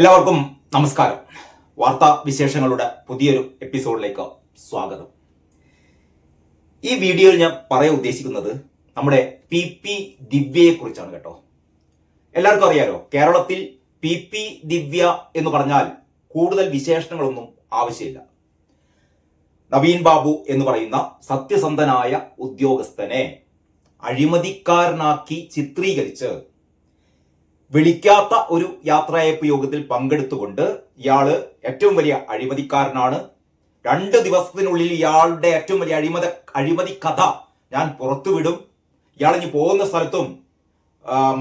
എല്ലാവർക്കും നമസ്കാരം. വാർത്താ വിശേഷങ്ങളുടെ പുതിയൊരു എപ്പിസോഡിലേക്ക് സ്വാഗതം. ഈ വീഡിയോയിൽ ഞാൻ പറയാൻ ഉദ്ദേശിക്കുന്നത് നമ്മുടെ പി പി ദിവ്യയെ കുറിച്ചാണ് കേട്ടോ. എല്ലാവർക്കും അറിയാലോ കേരളത്തിൽ പി പി ദിവ്യ എന്ന് പറഞ്ഞാൽ കൂടുതൽ വിശേഷണങ്ങളൊന്നും ആവശ്യമില്ല. നവീൻ ബാബു എന്ന് പറയുന്ന സത്യസന്ധനായ ഉദ്യോഗസ്ഥനെ അഴിമതിക്കാരനാക്കി ചിത്രീകരിച്ച് വിളിക്കാത്ത ഒരു യാത്രയയപ്പ് യോഗത്തിൽ പങ്കെടുത്തുകൊണ്ട് ഇയാൾ ഏറ്റവും വലിയ അഴിമതിക്കാരനാണ്. രണ്ട് ദിവസത്തിനുള്ളിൽ ഇയാളുടെ ഏറ്റവും വലിയ അഴിമതി അഴിമതി കഥ ഞാൻ പുറത്തുവിടും. ഇയാൾ ഇനി പോകുന്ന സ്ഥലത്തും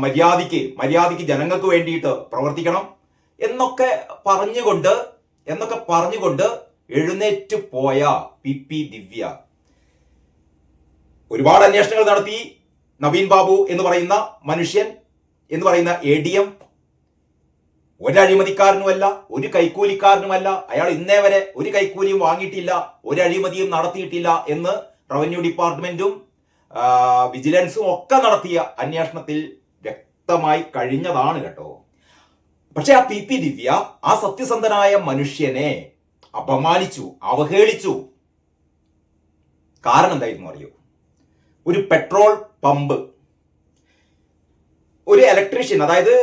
മര്യാദയ്ക്ക് മര്യാദയ്ക്ക് ജനങ്ങൾക്ക് വേണ്ടിയിട്ട് പ്രവർത്തിക്കണം എന്നൊക്കെ പറഞ്ഞുകൊണ്ട് എന്നൊക്കെ പറഞ്ഞുകൊണ്ട് എഴുന്നേറ്റ് പോയ പി പി ദിവ്യ. ഒരുപാട് അന്വേഷണങ്ങൾ നടത്തി. നവീൻ ബാബു എന്ന് പറയുന്ന മനുഷ്യൻ എന്ന് പറയുന്ന എ ഡി എം ഒരഴിമതിക്കാരനുമല്ല ഒരു കൈക്കൂലിക്കാരനുമല്ല. അയാൾ ഇന്നേ വരെ ഒരു കൈക്കൂലിയും വാങ്ങിയിട്ടില്ല ഒരു അഴിമതിയും നടത്തിയിട്ടില്ല എന്ന് റവന്യൂ ഡിപ്പാർട്ട്മെന്റും വിജിലൻസും ഒക്കെ നടത്തിയ അന്വേഷണത്തിൽ വ്യക്തമായി കഴിഞ്ഞതാണ് കേട്ടോ. പക്ഷെ ആ പി പി ദിവ്യ ആ സത്യസന്ധനായ മനുഷ്യനെ അപമാനിച്ചു അവഹേളിച്ചു. കാരണം എന്തായിരുന്നു അറിയോ? ഒരു പെട്രോൾ പമ്പ് ഒരു ഇലക്ട്രീഷ്യൻ അതായത്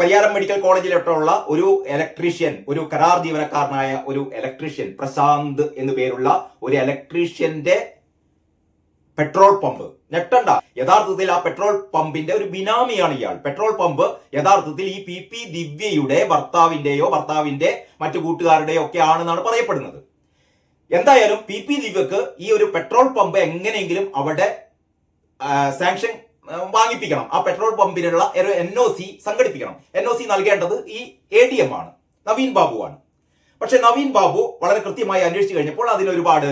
പരിയാരം മെഡിക്കൽ കോളേജിലോട്ടുള്ള ഒരു ഇലക്ട്രീഷ്യൻ ഒരു കരാർ ജീവനക്കാരനായ ഒരു ഇലക്ട്രീഷ്യൻ പ്രശാന്ത് എന്നു പേരുള്ള ഒരു ഇലക്ട്രീഷ്യന്റെ പെട്രോൾ പമ്പ് ഞെട്ടണ്ട. യഥാർത്ഥത്തിൽ ആ പെട്രോൾ പമ്പിന്റെ ഒരു ബിനാമിയാണ് ഇയാൾ. പെട്രോൾ പമ്പ് യഥാർത്ഥത്തിൽ ഈ പി പി ദിവ്യയുടെ ഭർത്താവിന്റെയോ ഭർത്താവിന്റെ മറ്റു കൂട്ടുകാരുടെയോ ഒക്കെ ആണെന്നാണ് പറയപ്പെടുന്നത്. എന്തായാലും പി പി ദിവ്യക്ക് ഈ ഒരു പെട്രോൾ പമ്പ് എങ്ങനെയെങ്കിലും അവിടെ സാങ്ഷൻ വാങ്ങിപ്പിക്കണം. ആ പെട്രോൾ പമ്പിനുള്ള ഒരു എൻ ഒ സി സംഘടിപ്പിക്കണം. എൻ ഒ സി നൽകേണ്ടത് ഈ എ ഡി എം ആണ്. നവീൻ ബാബുവാണ് പക്ഷെ നവീൻ ബാബു വളരെ കൃത്യമായി അന്വേഷിച്ചു കഴിഞ്ഞപ്പോൾ അതിന് ഒരുപാട്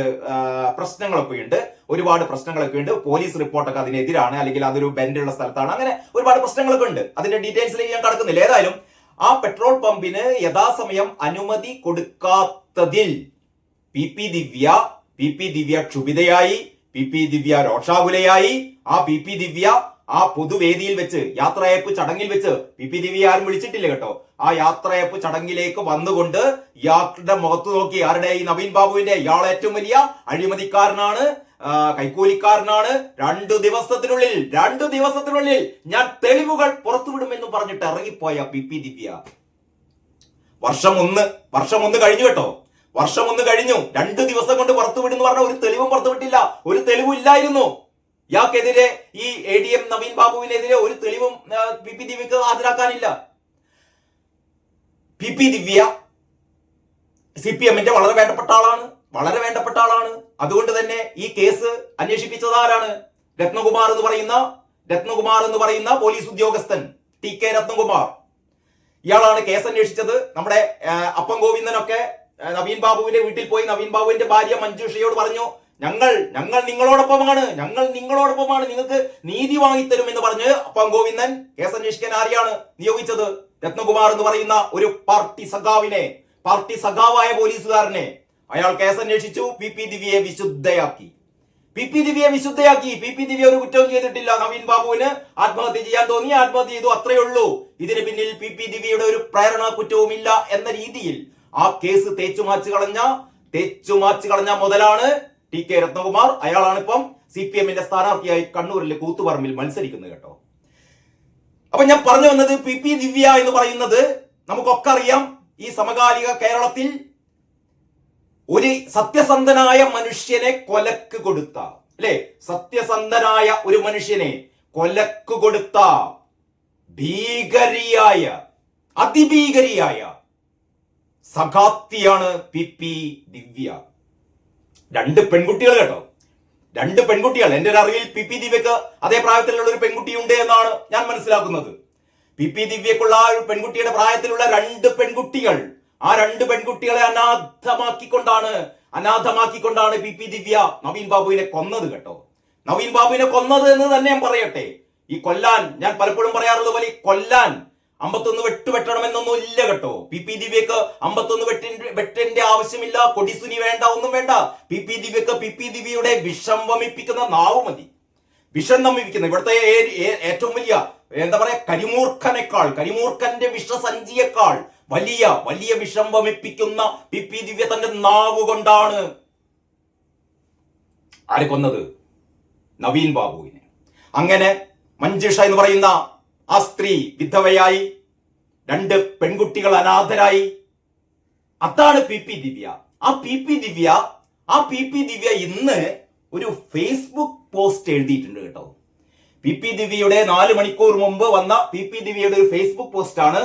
പ്രശ്നങ്ങളൊക്കെ ഉണ്ട്. ഒരുപാട് പ്രശ്നങ്ങളൊക്കെ ഉണ്ട്. പോലീസ് റിപ്പോർട്ടൊക്കെ അതിനെതിരാണ്. അല്ലെങ്കിൽ അതൊരു ബെൻഡുള്ള സ്ഥലത്താണ്. അങ്ങനെ ഒരുപാട് പ്രശ്നങ്ങളൊക്കെ ഉണ്ട്. അതിന്റെ ഡീറ്റെയിൽസിലേക്ക് ഞാൻ കടക്കുന്നില്ല. ഏതായാലും ആ പെട്രോൾ പമ്പിന് യഥാസമയം അനുമതി കൊടുക്കാത്തതിൽ P P Divya P P Divya ക്ഷുഭിതയായി P P Divya രോഷാകുലയായി ആ പി പി ദിവ്യ ആ പൊതുവേദിയിൽ വെച്ച് യാത്രയപ്പ് ചടങ്ങിൽ വെച്ച് പി പി ദിവ്യ ആരും വിളിച്ചിട്ടില്ല കേട്ടോ. ആ യാത്രയപ്പ് ചടങ്ങിലേക്ക് വന്നുകൊണ്ട് ഇയാളുടെ മുഖത്ത് നോക്കി ആരുടെ? ഈ നവീൻ ബാബുവിന്റെ ഇയാൾ ഏറ്റവും വലിയ അഴിമതിക്കാരനാണ് കൈക്കൂലിക്കാരനാണ്. രണ്ടു ദിവസത്തിനുള്ളിൽ രണ്ടു ദിവസത്തിനുള്ളിൽ ഞാൻ തെളിവുകൾ പുറത്തുവിടുമെന്ന് പറഞ്ഞിട്ട് ഇറങ്ങിപ്പോയ പി പി ദിവ്യ. വർഷം ഒന്ന് വർഷം ഒന്ന് കഴിഞ്ഞു കേട്ടോ. വർഷം ഒന്ന് കഴിഞ്ഞു. രണ്ടു ദിവസം കൊണ്ട് പുറത്തുവിടുന്നു പറഞ്ഞ ഒരു തെളിവും പുറത്തുവിട്ടില്ല. ഒരു തെളിവും ഇല്ലായിരുന്നു. ഇയാൾക്കെതിരെ ഈ എ ഡി എം നവീൻ ബാബുവിനെതിരെ ഒരു തെളിവും പി പി ദിവ്യക്ക് ഹാജരാക്കാനില്ല. P P Divya C P എമ്മിന്റെ വളരെ വേണ്ടപ്പെട്ട ആളാണ് വളരെ വേണ്ടപ്പെട്ട ആളാണ്. അതുകൊണ്ട് തന്നെ ഈ കേസ് അന്വേഷിപ്പിച്ചത് ആരാണ്? രത്നകുമാർ എന്ന് പറയുന്ന രത്നകുമാർ എന്ന് പറയുന്ന പോലീസ് ഉദ്യോഗസ്ഥൻ ടി കെ രത്നകുമാർ. ഇയാളാണ് കേസ് അന്വേഷിച്ചത്. നമ്മുടെ അപ്പം ഗോവിന്ദനൊക്കെ നവീൻ ബാബുവിന്റെ വീട്ടിൽ പോയി നവീൻ ബാബുവിന്റെ ഭാര്യ മഞ്ജുഷയോട് പറഞ്ഞു ഞങ്ങൾ ഞങ്ങൾ നിങ്ങളോടൊപ്പമാണ് ഞങ്ങൾ നിങ്ങളോടൊപ്പമാണ് നിങ്ങൾക്ക് നീതി വാങ്ങിത്തരും എന്ന് പറഞ്ഞ് അപ്പം ഗോവിന്ദൻ കേസ് അന്വേഷിക്കാൻ ആരെയാണ് നിയോഗിച്ചത്? രത്നകുമാർ എന്ന് പറയുന്ന ഒരു പാർട്ടി സഖാവിനെ പാർട്ടി സഖാവായ പോലീസുകാരനെ അയാൾ കേസ് അന്വേഷിച്ചു പി പി ദിവ്യയെ വിശുദ്ധയാക്കി. പി പി ദിവ്യയെ വിശുദ്ധയാക്കി. പി പി ദിവ്യ ഒരു കുറ്റവും ചെയ്തിട്ടില്ല നവീൻ ബാബുവിന്. ആത്മഹത്യ ചെയ്യാൻ തോന്നി ആത്മഹത്യ ചെയ്തു അത്രയേ ഉള്ളൂ. ഇതിന് പിന്നിൽ പി പി ദിവ്യയുടെ ഒരു പ്രേരണ കുറ്റവും ഇല്ല എന്ന രീതിയിൽ ആ കേസ് തേച്ചു മാച്ചു കളഞ്ഞ തേച്ചു മാച്ചു കളഞ്ഞ മുതലാണ് ടി കെ രത്നകുമാർ അയാളാണ് ഇപ്പം സി പി എമ്മിന്റെ സ്ഥാനാർത്ഥിയായി കണ്ണൂരിലെ കൂത്തുപറമ്പിൽ മത്സരിക്കുന്നത് കേട്ടോ. അപ്പൊ ഞാൻ പറഞ്ഞു വന്നത് പി പി ദിവ്യ എന്ന് പറയുന്നത് നമുക്കൊക്കെ അറിയാം ഈ സമകാലിക കേരളത്തിൽ ഒരു സത്യസന്ധനായ മനുഷ്യനെ കൊലക്ക് കൊടുത്ത. അല്ലെ? സത്യസന്ധനായ ഒരു മനുഷ്യനെ കൊലക്ക് കൊടുത്ത. ഭീകരിയായ അതിഭീകരിയായ സഖാത്തിയാണ് പി പി ദിവ്യ. രണ്ട് പെൺകുട്ടികൾ കേട്ടോ. രണ്ട് പെൺകുട്ടികൾ. എന്റെ ഒരു അറിവിൽ പി പി ദിവ്യക്ക് അതേ പ്രായത്തിലുള്ള ഒരു പെൺകുട്ടി ഉണ്ട് എന്നാണ് ഞാൻ മനസ്സിലാക്കുന്നത്. പി പി ദിവ്യക്കുള്ള ആ ഒരു പെൺകുട്ടിയുടെ പ്രായത്തിലുള്ള രണ്ട് പെൺകുട്ടികൾ. ആ രണ്ട് പെൺകുട്ടികളെ അനാഥമാക്കിക്കൊണ്ടാണ് അനാഥമാക്കിക്കൊണ്ടാണ് പി പി ദിവ്യ നവീൻ ബാബുവിനെ കൊന്നത് കേട്ടോ. നവീൻ ബാബുവിനെ കൊന്നത് എന്ന് തന്നെ ഞാൻ പറയട്ടെ. ഈ കൊല്ലാൻ ഞാൻ പലപ്പോഴും പറയാറുള്ളത് പോലെ കൊല്ലാൻ അമ്പത്തൊന്ന് വെട്ട് വെട്ടണമെന്നൊന്നും ഇല്ല കേട്ടോ. പി പി ദിവ്യക്ക് അമ്പത്തൊന്ന് വെട്ടിന്റെ ആവശ്യമില്ല. കൊടിസുനി വേണ്ട ഒന്നും വേണ്ട. പി പി ദിവ്യക്ക് പി പി ദിവ്യയുടെ വിഷം വമിപ്പിക്കുന്ന നാവ് മതി. വിഷം നമ്മിപ്പിക്കുന്ന ഇവിടുത്തെ ഏറ്റവും വലിയ എന്താ പറയാ കരിമൂർഖനേക്കാൾ കരിമൂർഖന്റെ വിഷസഞ്ചിയേക്കാൾ വലിയ വലിയ വിഷം വമിപ്പിക്കുന്ന പി പി ദിവ്യ തന്റെ നാവ് കൊണ്ടാണ് ആരെ കൊന്നത്? നവീൻ ബാബുവിനെ. അങ്ങനെ മഞ്ജുഷ എന്ന് പറയുന്ന ആ സ്ത്രീ വിധവയായി രണ്ട് പെൺകുട്ടികൾ അനാഥരായി. അതാണ് പി പി ദിവ്യ. ആ പി പി ദിവ്യ ആ പി പി ദിവ്യ ഇന്ന് ഒരു ഫേസ്ബുക്ക് പോസ്റ്റ് എഴുതിയിട്ടുണ്ട് കേട്ടോ. പി പി ദിവ്യയുടെ നാല് മണിക്കൂർ മുമ്പ് വന്ന പി പി ദിവ്യയുടെ ഒരു ഫേസ്ബുക്ക് പോസ്റ്റ് ആണ്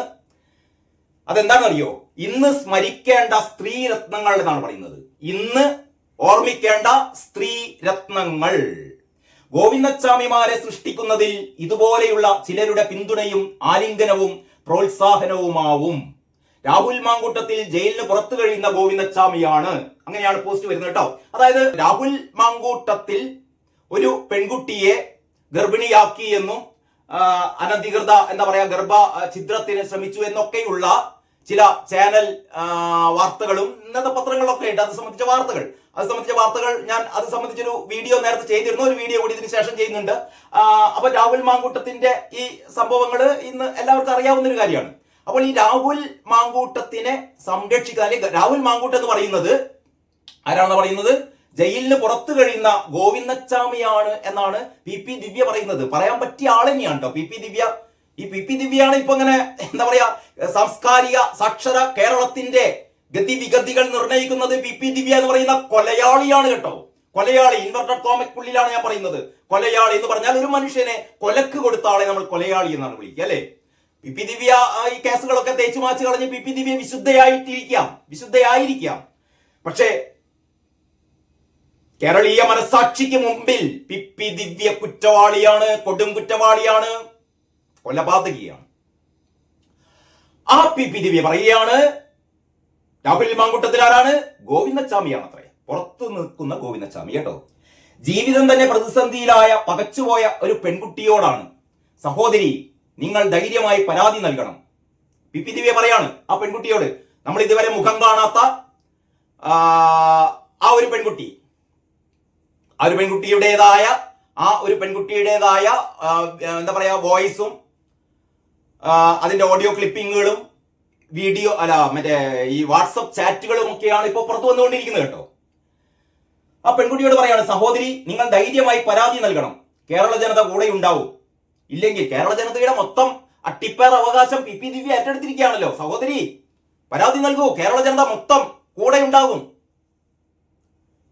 അതെന്താണെന്നറിയോ? ഇന്ന് സ്മരിക്കേണ്ട സ്ത്രീ രത്നങ്ങൾ എന്നാണ് പറയുന്നത്. ഇന്ന് ഓർമ്മിക്കേണ്ട സ്ത്രീ രത്നങ്ങൾ. ഗോവിന്ദച്ചാമിമാരെ സൃഷ്ടിക്കുന്നതിൽ ഇതുപോലെയുള്ള ചിലരുടെ പിന്തുണയും ആലിംഗനവും പ്രോത്സാഹനവുമാവും. രാഹുൽ മാങ്കൂട്ടത്തിൽ ജയിലിന് പുറത്തു കഴിയുന്ന ഗോവിന്ദച്ചാമിയാണ് അങ്ങനെയാണ് പോസ്റ്റ് വരുന്നത് കേട്ടോ. അതായത് രാഹുൽ മാങ്കൂട്ടത്തിൽ ഒരു പെൺകുട്ടിയെ ഗർഭിണിയാക്കി എന്നും അനധികൃത എന്താ പറയാ ഗർഭ ചിത്രത്തിന് ശ്രമിച്ചു എന്നൊക്കെയുള്ള ചില ചാനൽ വാർത്തകളും ഇന്നത്തെ പത്രങ്ങളൊക്കെ ഉണ്ട്. അത് സംബന്ധിച്ച വാർത്തകൾ. അത് സംബന്ധിച്ച വാർത്തകൾ ഞാൻ അത് സംബന്ധിച്ചൊരു വീഡിയോ നേരത്തെ ചെയ്തിരുന്നു. ഒരു വീഡിയോ കൂടി ഇതിന് ശേഷം ചെയ്യുന്നുണ്ട്. അപ്പൊ രാഹുൽ മാങ്കൂട്ടത്തിന്റെ ഈ സംഭവങ്ങൾ ഇന്ന് എല്ലാവർക്കും അറിയാവുന്ന ഒരു കാര്യമാണ്. അപ്പോൾ ഈ രാഹുൽ മാങ്കൂട്ടത്തിനെ സംരക്ഷിക്കാൻ അല്ലെങ്കിൽ രാഹുൽ മാങ്കൂട്ടം എന്ന് പറയുന്നത് ആരാണെന്ന് പറയുന്നത്? ജയിലിന് പുറത്തു കഴിയുന്ന ഗോവിന്ദച്ചാമിയാണ് എന്നാണ് പി പി ദിവ്യ പറയുന്നത്. പറയാൻ പറ്റിയ ആൾ തന്നെയാണ് കേട്ടോ പി പി ദിവ്യ. ഈ പി പി ദിവ്യയാണ് ഇപ്പൊ ഇങ്ങനെ എന്താ പറയാ സാംസ്കാരിക സാക്ഷര കേരളത്തിന്റെ ഗതിവിഗതികൾ നിർണയിക്കുന്നത് പി പി ദിവ്യ എന്ന് പറയുന്ന കൊലയാളിയാണ് കേട്ടോ. കൊലയാളി ഇൻവെർട്ടഡ് കോമയ്ക്കുള്ളിലാണ് ഞാൻ പറയുന്നത്. കൊലയാളി എന്ന് പറഞ്ഞാൽ ഒരു മനുഷ്യനെ കൊലക്ക് കൊടുത്ത ആളെ നമ്മൾ കൊലയാളി എന്നാണ് വിളിക്കുക അല്ലേ? പി പി ദിവ്യ ഈ കേസുകളൊക്കെ തേച്ചു മാച്ച് കളഞ്ഞ് പി പി ദിവ്യ വിശുദ്ധയായിട്ടിരിക്കാം. വിശുദ്ധയായിരിക്കാം. പക്ഷേ കേരളീയ മനസാക്ഷിക്ക് മുമ്പിൽ പി പി ദിവ്യ കുറ്റവാളിയാണ് കൊടും കുറ്റവാളിയാണ് കൊലപാതകിയാണ്. ആ പി പി ദിവ്യ പറയുകയാണ് രാഹുൽ മാങ്കുട്ടത്തിൽ ആരാണ് ഗോവിന്ദച്ചാമിയാണ് അത്രേ പുറത്തു നിൽക്കുന്ന ഗോവിന്ദച്ചാമി കേട്ടോ. ജീവിതം തന്നെ പ്രതിസന്ധിയിലായ പകച്ചുപോയ ഒരു പെൺകുട്ടിയോടാണ്. സഹോദരി നിങ്ങൾ ധൈര്യമായി പരാതി നൽകണം. പി പി ദിവ്യ പറയാണ് ആ പെൺകുട്ടിയോട് നമ്മൾ ഇതുവരെ മുഖം കാണാത്ത ആ, ഒരു പെൺകുട്ടി ആ ഒരു പെൺകുട്ടിയുടേതായ ആ ഒരു പെൺകുട്ടിയുടേതായ എന്താ പറയാ വോയിസും അതിന്റെ ഓഡിയോ ക്ലിപ്പിങ്ങുകളും വീഡിയോ അല്ല മറ്റേ ഈ വാട്സപ്പ് ചാറ്റുകളും ഒക്കെയാണ് ഇപ്പോൾ പുറത്തു വന്നുകൊണ്ടിരിക്കുന്നത് കേട്ടോ. ആ പെൺകുട്ടിയോട് പറയാണ് സഹോദരി നിങ്ങൾ ധൈര്യമായി പരാതി നൽകണം. കേരള ജനത കൂടെ ഉണ്ടാവും. ഇല്ലെങ്കിൽ കേരള ജനതയുടെ മൊത്തം അട്ടിപ്പേർ അവകാശം പി പി ദിവ്യ ഏറ്റെടുത്തിരിക്കുകയാണല്ലോ. സഹോദരി പരാതി നൽകൂ. കേരള ജനത മൊത്തം കൂടെ ഉണ്ടാകും.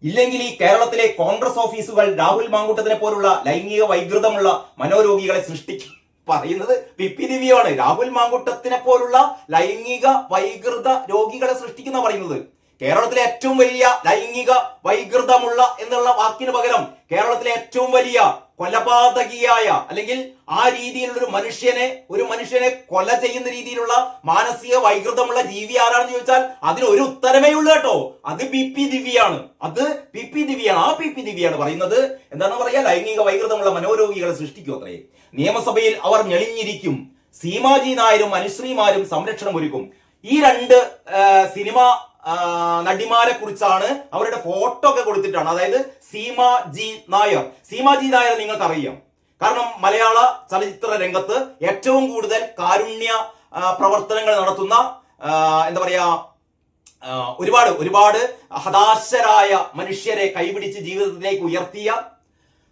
ഇല്ലെങ്കിൽ ഈ കേരളത്തിലെ കോൺഗ്രസ് ഓഫീസുകൾ രാഹുൽ മാങ്കൂട്ടത്തിനെ പോലുള്ള ലൈംഗിക വൈകൃതമുള്ള മനോരോഗികളെ സൃഷ്ടിക്കും. പറയുന്നത് പി പി ദിവ്യയാണ് രാഹുൽ മാങ്കുട്ടത്തിനെ പോലുള്ള ലൈംഗിക വൈകൃത രോഗികളെ സൃഷ്ടിക്കുന്ന പറയുന്നത്. കേരളത്തിലെ ഏറ്റവും വലിയ ലൈംഗിക വൈകൃതമുള്ള എന്നുള്ള വാക്കിന് പകരം കേരളത്തിലെ ഏറ്റവും വലിയ കൊലപാതകിയായ അല്ലെങ്കിൽ ആ രീതിയിലുള്ള ഒരു മനുഷ്യനെ ഒരു മനുഷ്യനെ കൊല ചെയ്യുന്ന രീതിയിലുള്ള മാനസിക വൈകൃതമുള്ള ജീവി ആരാണെന്ന് ചോദിച്ചാൽ അതിന് ഒരു ഉത്തരമേ ഉള്ളൂ കേട്ടോ. അത് പി പി ദിവ്യാണ് അത് പി പി ദിവ്യാണ് ആ പി പി ദിവ്യാണ് പറയുന്നത്. എന്താണ് പറയാ? ലൈംഗിക വൈകൃതമുള്ള മനോരോഗികളെ സൃഷ്ടിക്കും അത്രേ. നിയമസഭയിൽ അവർ ഞെളിഞ്ഞിരിക്കും. സീമാജി നായരും അനുശ്രീമാരും സംരക്ഷണം ഒരുക്കും ഈ രണ്ട് സിനിമ നടിമാരെ കുറിച്ചാണ് അവരുടെ ഫോട്ടോ ഒക്കെ കൊടുത്തിട്ടാണ്. അതായത് സീമ ജി നായർ. സീമ ജി നായർ നിങ്ങൾക്ക് അറിയാം കാരണം മലയാള ചലച്ചിത്ര രംഗത്ത് ഏറ്റവും കൂടുതൽ കാരുണ്യ പ്രവർത്തനങ്ങൾ നടത്തുന്ന എന്താ പറയാ ഒരുപാട് ഒരുപാട് ഹതാശരായ മനുഷ്യരെ കൈപിടിച്ച് ജീവിതത്തിലേക്ക് ഉയർത്തിയ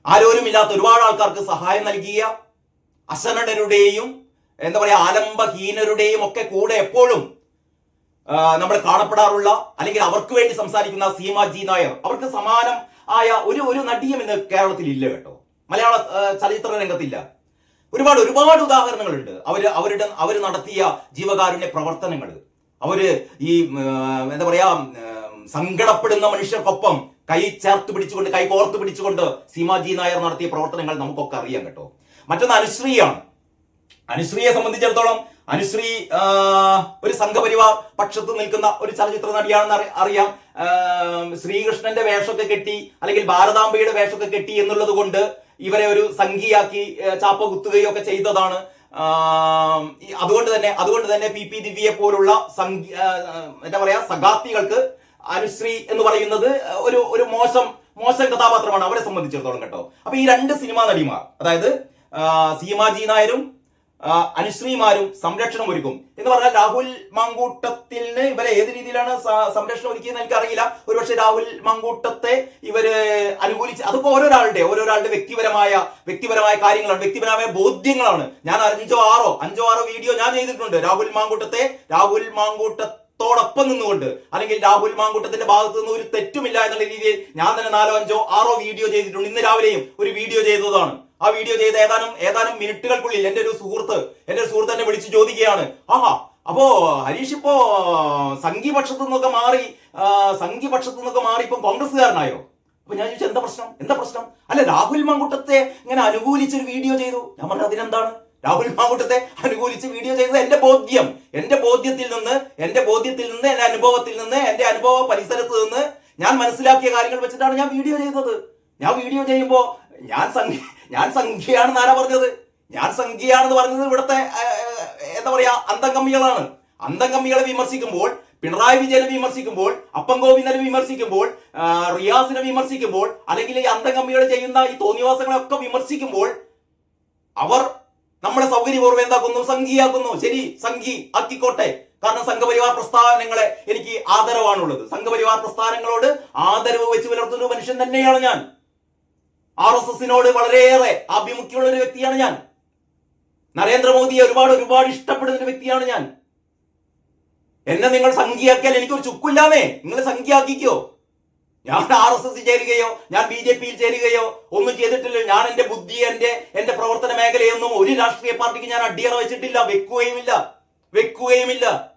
ആരോരുമില്ലാത്ത ഒരുപാട് ആൾക്കാർക്ക് സഹായം നൽകിയ അശരണരുടെയും എന്താ പറയുക ആലംബഹീനരുടെയും ഒക്കെ കൂടെ എപ്പോഴും നമ്മൾ കാണപ്പെടാറുള്ള അല്ലെങ്കിൽ അവർക്ക് വേണ്ടി സംസാരിക്കുന്ന സീമ ജി നായർ. അവർക്ക് സമാനം ആയ ഒരു ഒരു നടിയും ഇന്ന് കേരളത്തിൽ ഇല്ല കേട്ടോ. മലയാള ചലച്ചിത്ര രംഗത്തില്ല. ഒരുപാട് ഒരുപാട് ഉദാഹരണങ്ങളുണ്ട്. അവർ അവരുടെ അവർ നടത്തിയ ജീവകാരുണ്യ പ്രവർത്തനങ്ങൾ അവർ ഈ എന്താ പറയാ സങ്കടപ്പെടുന്ന മനുഷ്യർക്കൊപ്പം കൈ ചേർത്ത് പിടിച്ചുകൊണ്ട് കൈ കോർത്ത് പിടിച്ചുകൊണ്ട് സീമാജി നായർ നടത്തിയ പ്രവർത്തനങ്ങൾ നമുക്കൊക്കെ അറിയാം കേട്ടോ. മറ്റൊന്ന് അനുശ്രീയാണ്. അനുശ്രീയെ സംബന്ധിച്ചിടത്തോളം അനുശ്രീ ഒരു സംഘപരിവാർ പക്ഷത്ത് നിൽക്കുന്ന ഒരു ചലച്ചിത്ര നടിയാണെന്ന് അറി- അറിയാം. ശ്രീകൃഷ്ണന്റെ വേഷമൊക്കെ കെട്ടി അല്ലെങ്കിൽ ഭാരതാംബയുടെ വേഷമൊക്കെ കെട്ടി എന്നുള്ളത് കൊണ്ട് ഇവരെ ഒരു സംഘിയാക്കി ചാപ്പ കുത്തുകയോ ഒക്കെ ചെയ്തതാണ്. അതുകൊണ്ട് തന്നെ അതുകൊണ്ട് തന്നെ പി പി ദിവ്യയെ പോലുള്ള സംഘി എന്താ പറയാ സഖാത്തികൾക്ക് അനുശ്രീ എന്ന് പറയുന്നത് ഒരു ഒരു മോശം മോശം കഥാപാത്രമാണ് അവരെ സംബന്ധിച്ചിടത്തോളം കേട്ടോ. അപ്പൊ ഈ രണ്ട് സിനിമാ നടിമാർ അതായത് സീമാജി നായരും അനുശ്രീമാരും സംരക്ഷണം ഒരുക്കും. എന്ന് പറഞ്ഞാൽ രാഹുൽ മാങ്കൂട്ടത്തിന് ഇവരെ ഏത് രീതിയിലാണ് സംരക്ഷണം ഒരുക്കിയെന്ന് എനിക്കറിയില്ല. ഒരുപക്ഷെ രാഹുൽ മാങ്കൂട്ടത്തെ ഇവർ അനുകൂലിച്ച് അതിപ്പോ ഓരോരാളുടെ ഓരോരാളുടെ വ്യക്തിപരമായ വ്യക്തിപരമായ കാര്യങ്ങളാണ് വ്യക്തിപരമായ ബോധ്യങ്ങളാണ്. ഞാൻ അഞ്ചോ ആറോ അഞ്ചോ ആറോ വീഡിയോ ഞാൻ ചെയ്തിട്ടുണ്ട്. രാഹുൽ മാങ്കൂട്ടത്തെ രാഹുൽ മാങ്കൂട്ട ത്തോടൊപ്പം നിന്നുകൊണ്ട്. അല്ലെങ്കിൽ രാഹുൽ മാങ്കൂട്ടത്തിന്റെ ഭാഗത്ത് നിന്ന് ഒരു തെറ്റുമില്ല എന്നുള്ള രീതിയിൽ ഞാൻ തന്നെ നാലോ അഞ്ചോ ആറോ വീഡിയോ ചെയ്തിട്ടുണ്ട്. ഇന്ന് രാവിലെയും ഒരു വീഡിയോ ചെയ്തതാണ്. ആ വീഡിയോ ചെയ്ത് ഏതാനും ഏതാനും മിനിറ്റുകൾക്കുള്ളിൽ എന്റെ ഒരു സുഹൃത്ത് എന്റെ സുഹൃത്ത് എന്നെ വിളിച്ച് ചോദിക്കുകയാണ്. ആഹാ അപ്പോ ഹരീഷ് ഇപ്പോ സംഘിപക്ഷത്തു നിന്നൊക്കെ മാറി സംഘിപക്ഷത്തു നിന്നൊക്കെ മാറി ഇപ്പം കോൺഗ്രസ്സുകാരനായോ? അപ്പൊ ഞാൻ ചോദിച്ചു എന്താ പ്രശ്നം? എന്താ പ്രശ്നം? അല്ല രാഹുൽ മാങ്കുട്ടത്തെ ഇങ്ങനെ അനുകൂലിച്ച് ഒരു വീഡിയോ ചെയ്തു. ഞാൻ പറഞ്ഞു അതിനെന്താണ്? രാഹുൽ മാങ്കുട്ടത്തെ അനുകൂലിച്ച് വീഡിയോ ചെയ്തത് എന്റെ ബോധ്യം. എന്റെ ബോധ്യത്തിൽ നിന്ന് എന്റെ ബോധ്യത്തിൽ നിന്ന് എന്റെ അനുഭവത്തിൽ നിന്ന് എന്റെ അനുഭവ പരിസരത്ത് നിന്ന് ഞാൻ മനസ്സിലാക്കിയ കാര്യങ്ങൾ വെച്ചിട്ടാണ് ഞാൻ വീഡിയോ ചെയ്തത്. ഞാൻ വീഡിയോ ചെയ്യുമ്പോ ഞാൻ സംഖ്യ ഞാൻ സംഖ്യയാണെന്ന് ആരാ പറഞ്ഞത്? ഞാൻ സംഖ്യയാണെന്ന് പറഞ്ഞത് ഇവിടുത്തെ എന്താ പറയാ അന്തംകമ്മികളാണ്. അന്തംകമ്മികളെ വിമർശിക്കുമ്പോൾ പിണറായി വിജയനെ വിമർശിക്കുമ്പോൾ അപ്പം ഗോവിന്ദനെ വിമർശിക്കുമ്പോൾ റിയാസിനെ വിമർശിക്കുമ്പോൾ അല്ലെങ്കിൽ ഈ അന്തംകമ്മികൾ ചെയ്യുന്ന ഈ തോന്നിവാസങ്ങളൊക്കെ വിമർശിക്കുമ്പോൾ അവർ നമ്മളെ സൗകര്യപൂർവം എന്താക്കുന്നു? സംഘിയാക്കുന്നു ശരി സംഘി ആക്കിക്കോട്ടെ. കാരണം സംഘപരിവാർ പ്രസ്ഥാനങ്ങളെ എനിക്ക് ആദരവാണുള്ളത്. സംഘപരിവാർ പ്രസ്ഥാനങ്ങളോട് ആദരവ് വെച്ച് പുലർത്തുന്ന മനുഷ്യൻ തന്നെയാണ് ഞാൻ. ആർ എസ് എസിനോട് വളരെയേറെ ആഭിമുഖ്യമുള്ള ഒരു വ്യക്തിയാണ് ഞാൻ. നരേന്ദ്രമോദിയെ ഒരുപാട് ഒരുപാട് ഇഷ്ടപ്പെടുന്ന ഒരു വ്യക്തിയാണ് ഞാൻ. എന്നെ നിങ്ങൾ സംഖ്യയാക്കിയാൽ എനിക്കൊരു ചുക്കില്ലാന്നേ നിങ്ങൾ സംഖ്യയാക്കിക്കോ. ഞാൻ ആർ എസ് എസ് ചേരുകയോ ഞാൻ ബി ജെ പിയിൽ ചേരുകയോ ഒന്നും ചെയ്തിട്ടില്ല. ഞാൻ എന്റെ ബുദ്ധി എന്റെ എന്റെ പ്രവർത്തന മേഖലയൊന്നും ഒരു രാഷ്ട്രീയ പാർട്ടിക്ക് ഞാൻ അടിയറ വെച്ചിട്ടില്ല. വെക്കുകയുമില്ല. വെക്കുകയുമില്ല.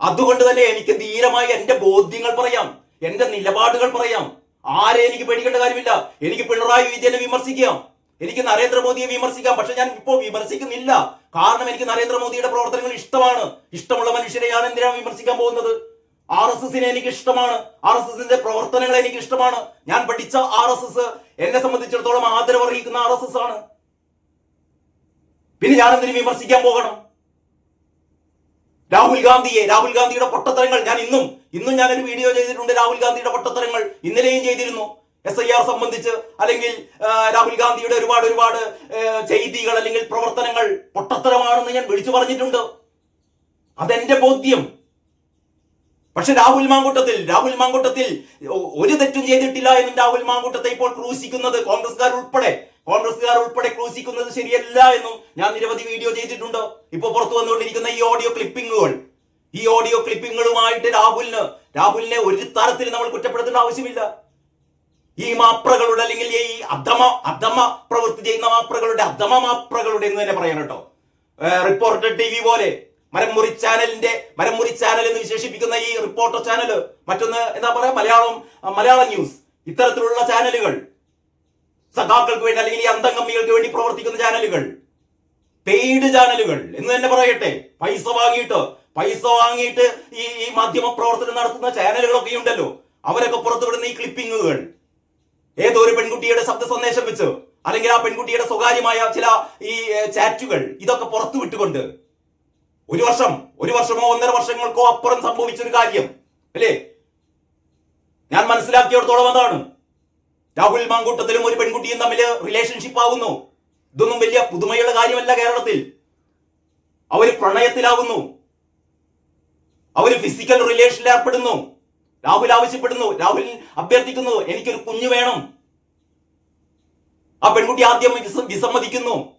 അതുകൊണ്ട് തന്നെ എനിക്ക് ധീരമായി എന്റെ ബോധ്യങ്ങൾ പറയാം. എന്റെ നിലപാടുകൾ പറയാം. ആരെ എനിക്ക് പേടിക്കേണ്ട കാര്യമില്ല. എനിക്ക് പിണറായി വിജയനെ വിമർശിക്കാം. എനിക്ക് നരേന്ദ്രമോദിയെ വിമർശിക്കാം. പക്ഷെ ഞാൻ ഇപ്പോൾ വിമർശിക്കുന്നില്ല. കാരണം എനിക്ക് നരേന്ദ്രമോദിയുടെ പ്രവർത്തനങ്ങൾ ഇഷ്ടമാണ്. ഇഷ്ടമുള്ള മനുഷ്യരെ ഞാൻ എന്തിനാണ് വിമർശിക്കാൻ പോകുന്നത്? ആർ എസ് എസിനെ എനിക്ക് ഇഷ്ടമാണ്. ആർ എസ് എസിന്റെ പ്രവർത്തനങ്ങൾ എനിക്ക് ഇഷ്ടമാണ്. ഞാൻ പഠിച്ച ആർ എസ് എസ് എന്നെ സംബന്ധിച്ചിടത്തോളം ആദരവ് അറിയിക്കുന്ന ആർ എസ് എസ് ആണ്. പിന്നെ ഞാൻ എന്തിനു വിമർശിക്കാൻ പോകണം? രാഹുൽ ഗാന്ധിയെ രാഹുൽ ഗാന്ധിയുടെ പൊട്ടത്തരങ്ങൾ ഞാൻ ഇന്നും ഇന്നും ഞാനൊരു വീഡിയോ ചെയ്തിട്ടുണ്ട് രാഹുൽ ഗാന്ധിയുടെ പൊട്ടത്തരങ്ങൾ ഇന്നലെയും ചെയ്തിരുന്നു. എസ് ഐ ആർ സംബന്ധിച്ച് അല്ലെങ്കിൽ രാഹുൽ ഗാന്ധിയുടെ ഒരുപാട് ഒരുപാട് ചെയ്തികൾ അല്ലെങ്കിൽ പ്രവർത്തനങ്ങൾ പൊട്ടത്തരമാണെന്ന് ഞാൻ വിളിച്ചു പറഞ്ഞിട്ടുണ്ട്. അതെന്റെ ബോധ്യം. പക്ഷെ രാഹുൽ മാങ്കൂട്ടത്തിൽ രാഹുൽ മാങ്കൂട്ടത്തിൽ ഒരു തെറ്റും ചെയ്തിട്ടില്ല എന്നും രാഹുൽ മാങ്കൂട്ടത്തെ ഇപ്പോൾ ക്രൂശിക്കുന്നത് കോൺഗ്രസ്കാർ ഉൾപ്പെടെ. കോൺഗ്രസ്സുകാർ ഉൾപ്പെടെ ക്രൂശിക്കുന്നത് ശരിയല്ല എന്നും ഞാൻ നിരവധി വീഡിയോ ചെയ്തിട്ടുണ്ട്. ഇപ്പൊ പുറത്തു വന്നുകൊണ്ടിരിക്കുന്ന ഈ ഓഡിയോ ക്ലിപ്പിങ്ങുകൾ. ഈ ഓഡിയോ ക്ലിപ്പിങ്ങുകളുമായിട്ട് രാഹുലിന് രാഹുലിനെ ഒരു തരത്തിൽ നമ്മൾ കുറ്റപ്പെടുത്തേണ്ട ആവശ്യമില്ല. ഈ മാപ്രകളുടെ അല്ലെങ്കിൽ ഈ അധമ അധമ പ്രവൃത്തി ചെയ്യുന്ന മാപ്രകളുടെ അധമ മാപ്രകളുടെ എന്ന് തന്നെ പറയാൻ കേട്ടോ. റിപ്പോർട്ടർ ടി വി പോലെ മരംമുറി ചാനലിന്റെ മരംമുറി ചാനൽ എന്ന് വിശേഷിപ്പിക്കുന്ന ഈ റിപ്പോർട്ടർ ചാനൽ മറ്റൊന്ന് എന്താ പറയാ? മലയാളം മലയാള ന്യൂസ്. ഇത്തരത്തിലുള്ള ചാനലുകൾ സഖാക്കൾക്ക് വേണ്ടി അല്ലെങ്കിൽ ഈ അന്തംഗമ്മികൾക്ക് വേണ്ടി പ്രവർത്തിക്കുന്ന ചാനലുകൾ പെയ്ഡ് ചാനലുകൾ എന്ന് തന്നെ പറയട്ടെ. പൈസ വാങ്ങിയിട്ട് പൈസ വാങ്ങിയിട്ട് ഈ ഈ മാധ്യമ പ്രവർത്തനം നടത്തുന്ന ചാനലുകളൊക്കെ ഉണ്ടല്ലോ. അവരൊക്കെ പുറത്തുവിടുന്ന ഈ ക്ലിപ്പിങ്ങുകൾ. ഏതോ ഒരു പെൺകുട്ടിയുടെ ശബ്ദ സന്ദേശം വെച്ച് അല്ലെങ്കിൽ ആ പെൺകുട്ടിയുടെ സ്വകാര്യമായ ചില ഈ ചാറ്റുകൾ ഇതൊക്കെ പുറത്തു വിട്ടുകൊണ്ട് ഒരു വർഷം ഒരു വർഷമോ ഒന്നര വർഷങ്ങൾക്കോ അപ്പുറം സംഭവിച്ച ഒരു കാര്യം അല്ലേ? ഞാൻ മനസ്സിലാക്കിയിടത്തോളം അതാണ്. രാഹുൽ മാങ്കൂട്ടത്തിലും ഒരു പെൺകുട്ടിയും തമ്മിൽ റിലേഷൻഷിപ്പ് ആകുന്നു ഇതൊന്നും വലിയ പുതുമയുള്ള കാര്യമല്ല കേരളത്തിൽ. അവർ പ്രണയത്തിലാകുന്നു അവർ ഫിസിക്കൽ റിലേഷനിൽ ഏർപ്പെടുന്നു. രാഹുൽ ആവശ്യപ്പെടുന്നു. രാഹുൽ അഭ്യർത്ഥിക്കുന്നു എനിക്കൊരു കുഞ്ഞു വേണം. ആ പെൺകുട്ടി ആദ്യം വിസ- വിസമ്മതിക്കുന്നു.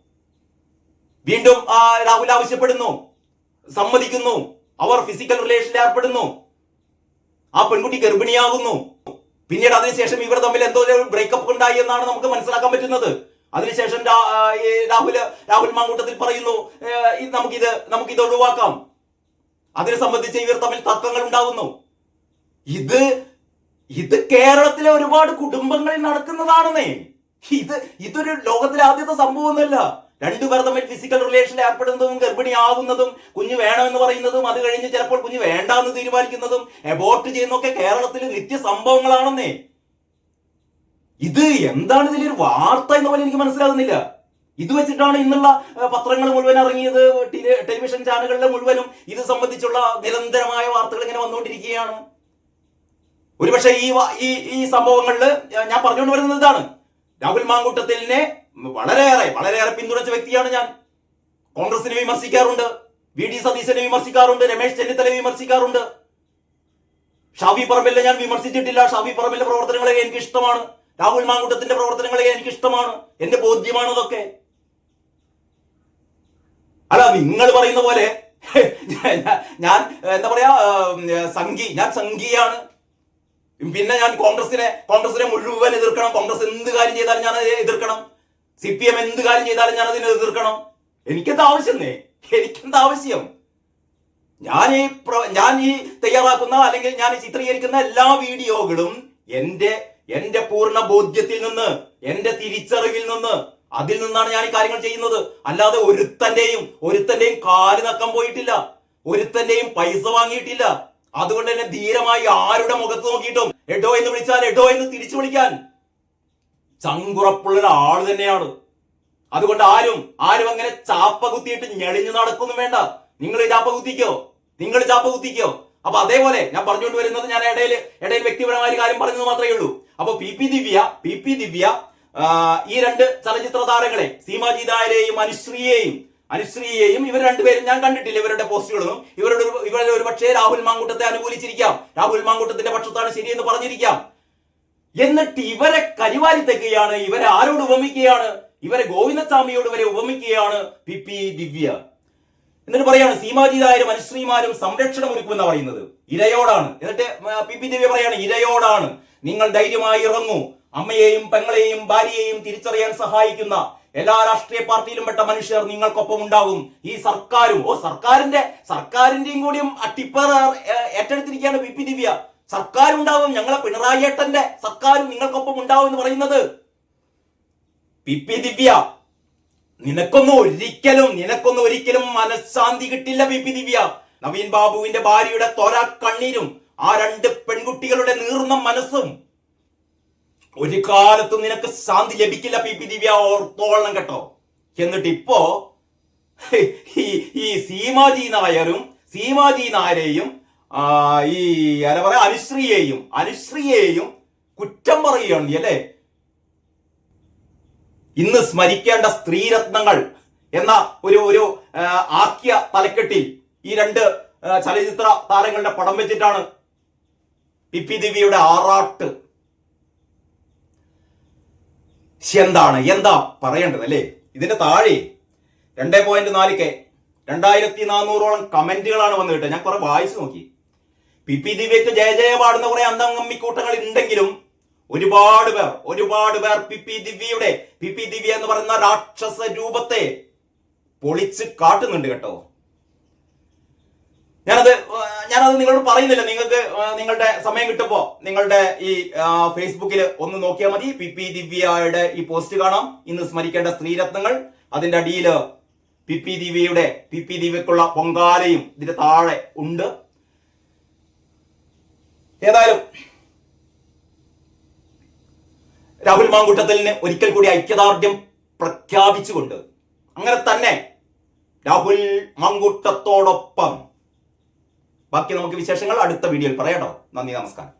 വീണ്ടും രാഹുൽ ആവശ്യപ്പെടുന്നു. സമ്മതിക്കുന്നു. അവർ ഫിസിക്കൽ റിലേഷനിൽ ഏർപ്പെടുന്നു. ആ പെൺകുട്ടി ഗർഭിണിയാകുന്നു. പിന്നീട് അതിനുശേഷം ഇവർ തമ്മിൽ എന്തോ ഒരു ബ്രേക്കപ്പ് ഉണ്ടായി എന്നാണ് നമുക്ക് മനസ്സിലാക്കാൻ പറ്റുന്നത്. അതിനുശേഷം രാഹുൽ രാഹുൽ മാങ്കൂട്ടത്തിൽ പറയുന്നു നമുക്കിത് നമുക്കിത് ഒഴിവാക്കാം. അതിനെ സംബന്ധിച്ച് ഇവർ തമ്മിൽ തർക്കങ്ങൾ ഉണ്ടാകുന്നു. ഇത് ഇത് കേരളത്തിലെ ഒരുപാട് കുടുംബങ്ങളിൽ നടക്കുന്നതാണെന്നേ. ഇത് ഇതൊരു ലോകത്തിലെ ആദ്യത്തെ സംഭവമൊന്നുമല്ല. രണ്ടുപേർ തമ്മിൽ ഫിസിക്കൽ റിലേഷനിൽ ഏർപ്പെടുന്നതും ഗർഭിണിയാവുന്നതും കുഞ്ഞു വേണമെന്ന് പറയുന്നതും അത് കഴിഞ്ഞ് ചിലപ്പോൾ വേണ്ട എന്ന് തീരുമാനിക്കുന്നതും എബോർട്ട് ചെയ്യുന്നതൊക്കെ കേരളത്തിൽ നിത്യ സംഭവങ്ങളാണെന്നേ ഇത് എന്താണ് ഇതിലൊരു വാർത്ത എന്ന പോലെ എനിക്ക് മനസ്സിലാകുന്നില്ല. ഇത് വെച്ചിട്ടാണ് ഇന്നുള്ള പത്രങ്ങൾ മുഴുവൻ ഇറങ്ങിയത് ടെലിവിഷൻ ചാനലുകളിലെ മുഴുവനും ഇത് സംബന്ധിച്ചുള്ള നിരന്തരമായ വാർത്തകൾ ഇങ്ങനെ വന്നുകൊണ്ടിരിക്കുകയാണ്. ഒരുപക്ഷെ ഈ ഈ സംഭവങ്ങളിൽ ഞാൻ പറഞ്ഞുകൊണ്ട് വരുന്നത് ഇതാണ്. രാഹുൽ മാങ്കൂട്ടത്തിലിനെ വളരെയേറെ വളരെയേറെ പിന്തുണച്ച വ്യക്തിയാണ് ഞാൻ. കോൺഗ്രസിനെ വിമർശിക്കാറുണ്ട് വി ഡി സതീശനെ വിമർശിക്കാറുണ്ട് രമേശ് ചെന്നിത്തലയെ വിമർശിക്കാറുണ്ട്. ഷാഫി പറമ്പിലെ ഞാൻ വിമർശിച്ചിട്ടില്ല. ഷാഫി പറമ്പിലെ പ്രവർത്തനങ്ങളെ എനിക്ക് ഇഷ്ടമാണ്. രാഹുൽ മാങ്കൂട്ടത്തിന്റെ പ്രവർത്തനങ്ങളെ എനിക്ക് ഇഷ്ടമാണ്. എന്റെ ബോധ്യമാണ് അതൊക്കെ. അല്ല നിങ്ങൾ പറയുന്ന പോലെ ഞാൻ- എന്താ പറയാ സംഘി ഞാൻ സംഘിയാണ്. പിന്നെ ഞാൻ കോൺഗ്രസിനെ കോൺഗ്രസിനെ മുഴുവൻ എതിർക്കണം. കോൺഗ്രസ് എന്ത് കാര്യം ചെയ്താലും ഞാൻ എതിർക്കണം. സി പി എം എന്ത് കാര്യം ചെയ്താലും ഞാൻ അതിനെ എതിർക്കണം. എനിക്കെന്താ ആവശ്യമേ എനിക്കെന്താ ആവശ്യം? ഞാൻ ഈ ഞാൻ ഈ തയ്യാറാക്കുന്ന അല്ലെങ്കിൽ ഞാൻ ചിത്രീകരിക്കുന്ന എല്ലാ വീഡിയോകളും എന്റെ എന്റെ പൂർണ ബോധ്യത്തിൽ നിന്ന് എന്റെ തിരിച്ചറിവിൽ നിന്ന് അതിൽ നിന്നാണ് ഞാൻ ഈ കാര്യങ്ങൾ ചെയ്യുന്നത്. അല്ലാതെ ഒരുത്തന്റെയും ഒരുത്തന്റെയും കാൽ നക്കം പോയിട്ടില്ല. ഒരുത്തന്റെയും പൈസ വാങ്ങിയിട്ടില്ല. അതുകൊണ്ട് തന്നെ ധീരമായി ആരുടെ മുഖത്ത് നോക്കിയിട്ടും എഡോ എന്ന് വിളിച്ചാൽ എഡോ എന്ന് തിരിച്ചു വിളിക്കാൻ. ചങ്കുറപ്പുള്ള ഒരാൾ തന്നെയാണ്. അതുകൊണ്ട് ആരും ആരും അങ്ങനെ ചാപ്പ കുത്തിയിട്ട് ഞെളിഞ്ഞു നടക്കൊന്നും വേണ്ട. നിങ്ങൾ ചാപ്പ കുത്തിക്കോ നിങ്ങൾ ചാപ്പ കുത്തിക്കോ അപ്പൊ അതേപോലെ ഞാൻ പറഞ്ഞുകൊണ്ട് വരുന്നത് ഞാൻ ഇടയിൽ ഇടയിൽ വ്യക്തിപരമായ കാര്യം പറഞ്ഞത് മാത്രമേ ഉള്ളൂ. അപ്പൊ P P Divya P P Divya ഈ രണ്ട് ചലച്ചിത്ര താരങ്ങളെ സീമാജി നായരെയും അനുശ്രീയെയും അനുശ്രീയെയും ഇവർ രണ്ടുപേരും ഞാൻ കണ്ടിട്ടില്ല ഇവരുടെ പോസ്റ്റുകളൊന്നും ഇവരുടെ ഇവരുടെ ഒരു പക്ഷേ രാഹുൽ മാങ്കൂട്ടത്തെ അനുകൂലിച്ചിരിക്കാം. രാഹുൽ മാങ്കൂട്ടത്തിന്റെ പക്ഷത്താണ് ശരിയെന്ന് പറഞ്ഞിരിക്കാം. എന്നിട്ട് ഇവരെ കരിവാരി തെക്കുകയാണ് ഇവരെ ആരോട് ഉപമിക്കുകയാണ്? ഇവരെ ഗോവിന്ദസ്വാമിയോട് വരെ ഉപമിക്കുകയാണ് പി പി ദിവ്യ. എന്നിട്ട് പറയാണ് സീമാജിതായാലും അനുശ്രീമാരും സംരക്ഷണം ഒരുക്കുമെന്നാണ് പറയുന്നത്. ഇരയോടാണ്. എന്നിട്ട് പി പി ദിവ്യ പറയാണ് ഇരയോടാണ്. നിങ്ങൾ ധൈര്യമായി ഇറങ്ങൂ. അമ്മയെയും പെങ്ങളെയും ഭാര്യയെയും തിരിച്ചറിയാൻ സഹായിക്കുന്ന എല്ലാ രാഷ്ട്രീയ പാർട്ടിയിലും പെട്ട മനുഷ്യർ നിങ്ങൾക്കൊപ്പം ഉണ്ടാകും. ഈ സർക്കാരും ഓ സർക്കാരിന്റെ സർക്കാരിന്റെയും കൂടിയും അട്ടിപ്പേർ ഏറ്റെടുത്തിരിക്കുകയാണ് പി പി ദിവ്യ. സർക്കാർ ഉണ്ടാവും ഞങ്ങളെ പിണറായി ഏട്ടന്റെ സർക്കാരും നിങ്ങൾക്കൊപ്പം ഉണ്ടാവും എന്ന് പറയുന്നത്. പി. പി. ദിവ്യ നിനക്കൊന്നും ഒരിക്കലും നിനക്കൊന്നും ഒരിക്കലും മനഃശാന്തി കിട്ടില്ല പി. പി. ദിവ്യ. നവീൻ ബാബുവിന്റെ ഭാര്യയുടെ തൊര കണ്ണീരും ആ രണ്ട് പെൺകുട്ടികളുടെ നീർന്ന മനസ്സും. ഒരു കാലത്തും നിനക്ക് ശാന്തി ലഭിക്കില്ല പി. പി. ദിവ്യ ഓർത്തോളണം കേട്ടോ. എന്നിട്ട് ഇപ്പോ ഈ സീമാജി നായരും സീമാജി നായരെയും ഈ അല പറയാ അനുശ്രീയെയും അനുശ്രീയെയും കുറ്റം പറയുകയാണ് അല്ലേ? ഇന്ന് സ്മരിക്കേണ്ട സ്ത്രീരത്നങ്ങൾ എന്ന ഒരു ഒരു ആക്യ തലക്കെട്ടിൽ ഈ രണ്ട് ചലച്ചിത്ര താരങ്ങളുടെ പടം വെച്ചിട്ടാണ് പി പി ദിവ്യയുടെ ആറാട്ട്. എന്താണ്? എന്താ പറയേണ്ടത് അല്ലേ? ഇതിന്റെ താഴെ രണ്ടേ പോയിന്റ് നാല് കെ രണ്ടായിരത്തി നാനൂറോളം കമന്റുകളാണ് വന്നു ഞാൻ കുറെ വായിച്ചു നോക്കി. പി പി ദിവ്യക്ക് ജയ ജയമാടുന്ന കുറെ അന്തംഗമ്മിക്കൂട്ടങ്ങൾ ഉണ്ടെങ്കിലും ഒരുപാട് പേർ ഒരുപാട് പേർ പി പി ദിവ്യയുടെ പി പി ദിവ്യ എന്ന് പറയുന്ന രാക്ഷസ രൂപത്തെ പൊളിച്ച് കാട്ടുന്നുണ്ട് കേട്ടോ. ഞാനത് ഞാനത് നിങ്ങളോട് പറയുന്നില്ല. നിങ്ങൾക്ക് നിങ്ങളുടെ സമയം കിട്ടുമ്പോ നിങ്ങളുടെ ഈ ഫേസ്ബുക്കിൽ ഒന്ന് നോക്കിയാൽ മതി. പി പി ദിവ്യയുടെ ഈ പോസ്റ്റ് കാണാം. ഇന്ന് സ്മരിക്കേണ്ട സ്ത്രീരത്നങ്ങൾ അതിന്റെ അടിയിൽ പി പി ദിവ്യയുടെ പി പി ദിവ്യക്കുള്ള പൊങ്കാലയും ഇതിന്റെ താഴെ ഉണ്ട്. ഏതായാലും രാഹുൽ മാങ്കുട്ടത്തലിന് ഒരിക്കൽ കൂടി ഐക്യദാർഢ്യം പ്രഖ്യാപിച്ചുകൊണ്ട് അങ്ങനെ തന്നെ രാഹുൽ മാങ്കൂട്ടത്തോടൊപ്പം. ബാക്കി നമുക്ക് വിശേഷങ്ങൾ അടുത്ത വീഡിയോയിൽ പറയാട്ടോ നന്ദി നമസ്കാരം.